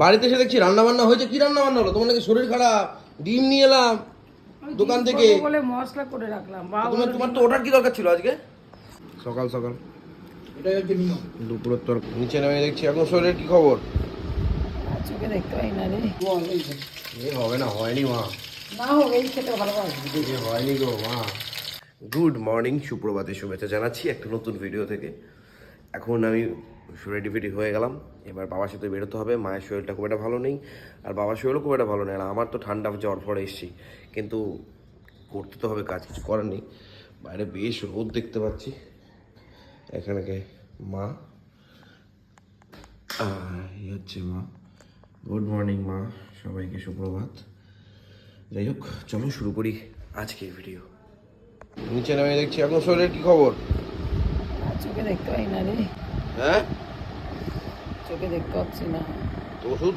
বাড়িতে এসে দেখছি রান্না বান্না হয়েছে। কি রান্না বান্না হলো? তোমার নাকি শরীর খারাপ? ডিম নিয়ে এলাম। দোকান থেকে বলে মশলা করে রাখলাম। তোমার তোমার তো ওটার কি দরকার ছিল আজকে? সকাল সকাল। এটাই হচ্ছে নিয়ম। দুপুরের তোর নিচে নেমে দেখছি। এখন শরীরের কি খবর? চোখে দেখতে পাই না রে। বল, এই যে। এ হবে না হয়নি মা। না হোক এই খেতে ভালোবাসি হয়নি গো মা। গুড মর্নিং সুপ্রভাতে শুভেচ্ছা জানাচ্ছি একটা নতুন ভিডিও থেকে। এখন আমি রেডি ফেডি হয়ে গেলাম। এবার বাবার সাথে বেরোতে হবে। মায়ের শরীরটা খুব একটা ভালো নেই। আর বাবার শরীরও খুব একটা ভালো নেই। আর আমার তো ঠান্ডা জ্বর ফরে এসেছি। কিন্তু করতে তো হবে কাজ, কিছু করার নেই। বাইরে বেশ রোদ দেখতে পাচ্ছি। এখানে মা। এই হচ্ছে মা। গুড মর্নিং মা। সবাইকে সুপ্রভাত। যাই হোক, চলো শুরু করি আজকের ভিডিও নিচে নামে দেখছি। এখন শরীরের কি খবর? দেখতে পাই না রে। হ্যাঁ? চোখে দেখতে পাচ্ছি না। ওষুধ?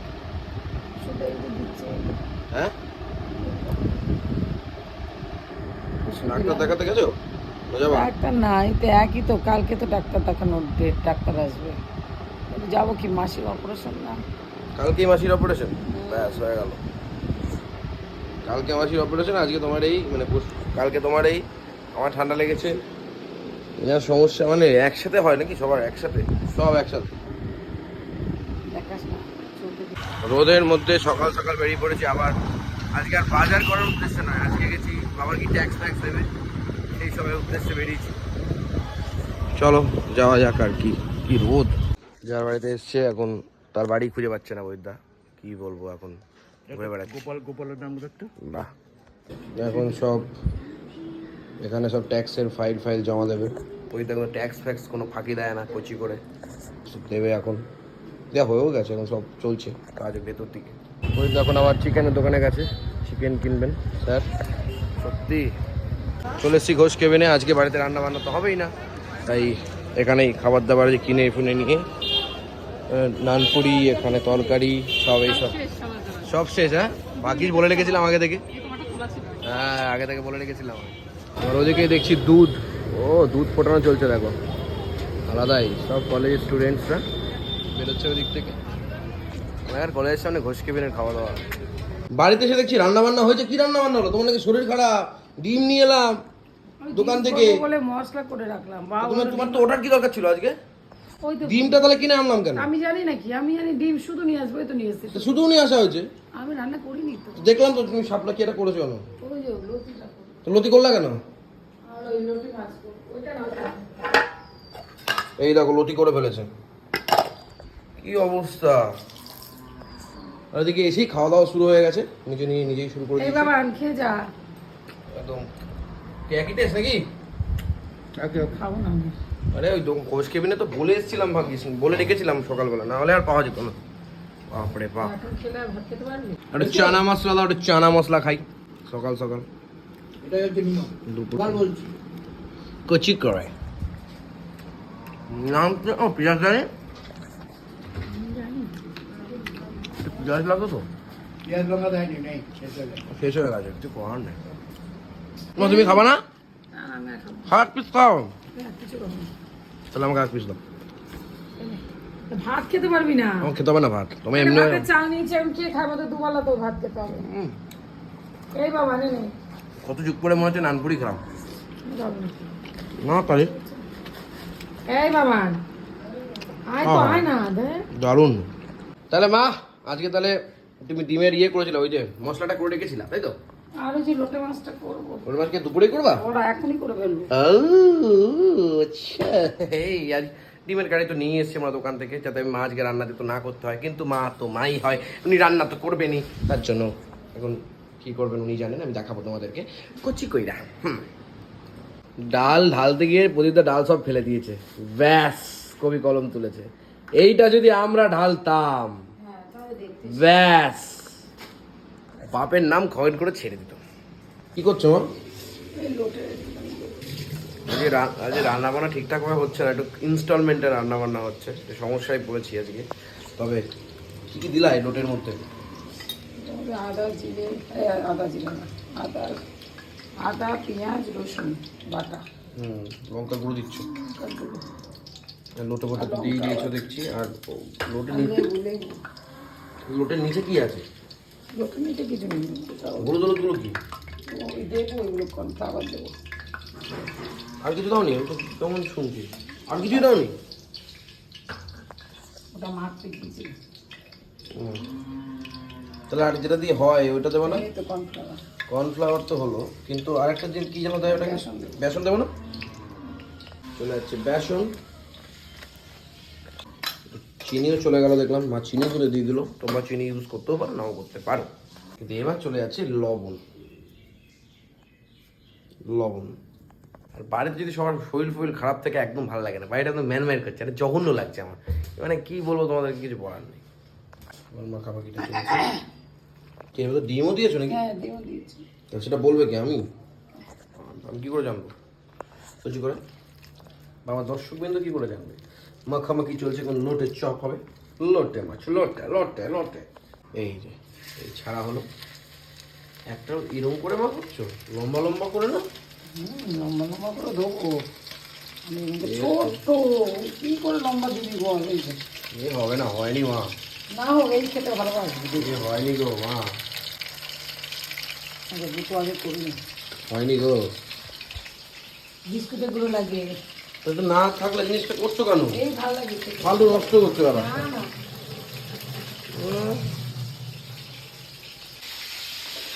হ্যাঁ? ওষুধ ডাক্তার দিলাম। দেখাতে গেছো? ডাক্তার নাই তো একই তো কালকে তো ডাক্তার দেখানোর ডেট ডাক্তার আসবে। যাব কি মাসির অপারেশন না? কালকে মাসির অপারেশন ব্যাস হয়ে গেল। কালকে মাসির অপারেশন আজকে তোমার এই মানে কালকে তোমার এই আমার ঠান্ডা লেগেছে। যা সমস্যা মানে একসাথে হয় নাকি সবার একসাথে? সব একসাথে। না। রোদের মধ্যে সকাল সকাল বেরিয়ে পড়েছি আবার। আজকে আর বাজার করার উদ্দেশ্যে নয়। আজকে গেছি বাবার কি ট্যাক্স ফ্যাক্স দেবে সেই সবের উদ্দেশ্যে বেরিয়েছি। চলো যাওয়া যাক আর কি কি রোদ। যার বাড়িতে এসছে এখন তার বাড়ি খুঁজে পাচ্ছে না বৈদ্যা। কি বলব এখন? ঘুরে বেড়াচ্ছে। গোপাল গোপালের নাম একটু। বাহ। এখন সব এখানে সব ট্যাক্সের ফাইল ফাইল জমা দেবে। ওই দেখো ট্যাক্স ফ্যাক্স কোনো ফাঁকি দেয় না কচি করে। সব দেবে এখন। দেওয়া হয়েও গেছে এখন সব চলছে। কাজ ভেতর দিকে। ওই এখন আবার চিকেনের দোকানে গেছে। চিকেন কিনবেন স্যার। সত্যি? চলে এসছি ঘোষ কেবিনে আজকে বাড়িতে রান্না বান্না তো হবেই না। তাই এখানেই খাবার দাবার যে কিনে ফুনে নিয়ে নানপুরি এখানে তরকারি সব এইসব সব। শেষ হ্যাঁ? বাকি বলে রেখেছিলাম আগে থেকে। হ্যাঁ আগে থেকে বলে রেখেছিলাম। আর ওদিকে দেখছি দুধ। ও দুধ ফোটানো চলছে দেখো। আলাদাই। সব কলেজের স্টুডেন্টসরা বেরোচ্ছে ওদিক থেকে। আমার কলেজের সামনে ঘষকে কেবিনের খাওয়া দাওয়া বাড়িতে এসে দেখছি রান্না বান্না হয়েছে। কি রান্না বান্না হলো? তোমার নাকি শরীর খারাপ? ডিম নিয়ে এলাম দোকান থেকে। বলে মশলা করে রাখলাম। বাবা তোমার তোমার তো ওটার কি দরকার ছিল আজকে? ওই তো ডিমটা তাহলে কিনে আনলাম কেন? আমি জানি না কি। আমি জানি ডিম শুধু নিয়ে আসব তো নিয়ে এসেছি। শুধু নিয়ে আসা হয়েছে? আমি রান্না করিনি তো। দেখলাম তো তুমি সাপলা কি এটা করেছ কেন? ওই যে। তো লতি করলা কেন। এই দেখো লতি করে ফেলেছে। কি অবস্থা? এদিকে এসেই খাওয়া দাওয়া শুরু হয়ে গেছে। নিজে নিয়ে নিজেই শুরু করে দিয়েছে। বাবা খেয়ে যা। একদম। কে একই টেস্ট নাকি? খাব না আরে ওই ঘোষ কেবিনে তো বলে এসেছিলাম ভাগ্যিস। বলে রেখেছিলাম সকালবেলা। না হলে আর পাওয়া যেত না। বাপরে বাপ। আর চানা মশলা দাও চানা মশলা খাই। সকাল সকাল। এটাই হচ্ছে নিয়ম গোপাল বলছি কচি করে নাম তো ও পেঁয়াজ জানে পেঁয়াজ লাগতো তো পেঁয়াজ লঙ্কা দেয়নি নেই শেষ হয়ে গেছে কিছু করার নেই মা, তুমি খাবা না। হাত পিস খাও। তাহলে আমাকে হাত পিস দাও ভাত খেতে পারবি না আমার খেতে হবে না ভাত তুমি আরে এমনি চাল নিয়েছি আমি কে খাব তো দুবেলা তো ভাত খেতে হবে এই বাবা নে কত যুগ করে মনে হচ্ছে নানপুরি খেলাম? না। তাহলে। এই বাবা আয় তো হ্যাঁ। আয় না দারুণ। তাহলে মা আজকে তাহলে তুমি ডিমের ইয়ে করেছিলে ওই যে মশলাটা করে রেখেছিলা তাই তো? আর যে লোটে মাছটা করব। ওর মাছকে দুপুরেই করবা? ওরা এখনই করে ফেলবে। আচ্ছা এই আজ ডিমের গাড়ি তো নিয়ে এসছে আমার দোকান থেকে যাতে আমি মা আজকে রান্না দিতে না করতে হয় কিন্তু মা তো মাই হয় উনি রান্না তো করবেনই তার জন্য এখন কি করবেন উনি জানেন আমি দেখাবো তোমাদেরকে। কচি কইরা হুম। ডাল ঢালতে গিয়ে প্রদীপদা ডাল সব ফেলে দিয়েছে। ব্যাস কবি কলম তুলেছে। এইটা যদি আমরা ঢালতাম ব্যাস। বাপের নাম খয়েন করে ছেড়ে দিত। কি করছ মা? আজকে আজকে রান্না বান্না ঠিকঠাকভাবে হচ্ছে না একটু ইনস্টলমেন্টে রান্না বান্না হচ্ছে সমস্যায় পড়েছি আজকে। তবে কি কি দিলা এই নোটের মধ্যে? আদা জিরে আদা জিরে না আদা আদা পেঁয়াজ রসুন বাটা। হুম লঙ্কা গুঁড়ো দিচ্ছ? লোটে তো দিয়ে দিয়েছ দেখছি আর ও লোটে নি- লেবু লেবু লোটের নিচে কি আছে? লোকের নিচে কিছু নেই হলুদ হলুদগুলো কি? ওই দেবো ওইগুলো কর্নফ্লাওয়ার দেবো? আর কিছু দাওনি? আমি তো কেমন শুনছি। আর কিছুই দাওনি? ওটা মাখতে দিয়েছি হুম। তাহলে আর যেটা দিয়ে হয় ওইটা দেবো না কর্নফ্লাওয়ার তো হলো কিন্তু আরেকটা যে কি যেন দেয় ওটাকে? বেসন দেবো। না? চলে যাচ্ছে বেসন। চিনিও চলে গেল দেখলাম। মা চিনি তুলে দিয়ে দিল। তোমরা চিনি ইউজ করতেও পারো নাও করতে পারো। কিন্তু এবার চলে যাচ্ছে লবণ। লবণ। আর বাড়িতে যদি সবার শরীর ফরিল খারাপ থেকে একদম ভালো লাগে না। বাড়িটা একদম ম্যান ম্যান করছে এটা জঘন্য লাগছে আমার। মানে কি বলব তোমাদের কিছু বলার নেই। আমার মাখামাখিটা চলছে কি এবার তো ডিমও দিয়েছ নাকি? হ্যাঁ দেবো দিয়েছি। তো সেটা বলবে কি? আমি? আমি কি করে জানব? বুঝি করে? বাবা দর্শক বিন্দু কি করে জানবে? মাখামাখি চলছে কোন লোটে চপ হবে? লোটে মাছ লোটে লোটে লোটে। এই যে এই ছাড়া হলো। একটা এরকম করে মাখাচ্ছ লম্বা লম্বা করে না লম্বা লম্বা করে দেবো ছোট্ট কি করে লম্বা দিবি বল? এই হবে না হয়নি মা। না হোক এই খেতে ভালোবাসবি হয়নি গো মা। আগে দুটো আগে করি হয়নি গো। বিস্কুটেরগুলো তো না থাকলে জিনিসটা করছ কেন। ফালতু নষ্ট করছ দাদা না না।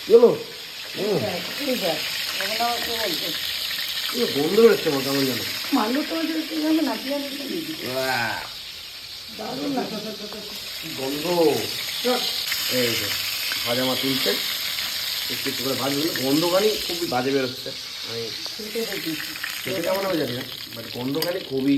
চলো? বন্ধ হচ্ছে আমার কেমন জানো। মাল্লু তো জানে না, দারুণ গন্ধ। এই যে ভাজা মা তুলছে। একটু একটু করে ভাজবে। গন্ধখানি খুবই বাজে বেরোচ্ছে। আমি খেতে কেমন হবে জানি না বাট গন্ধখানি খুবই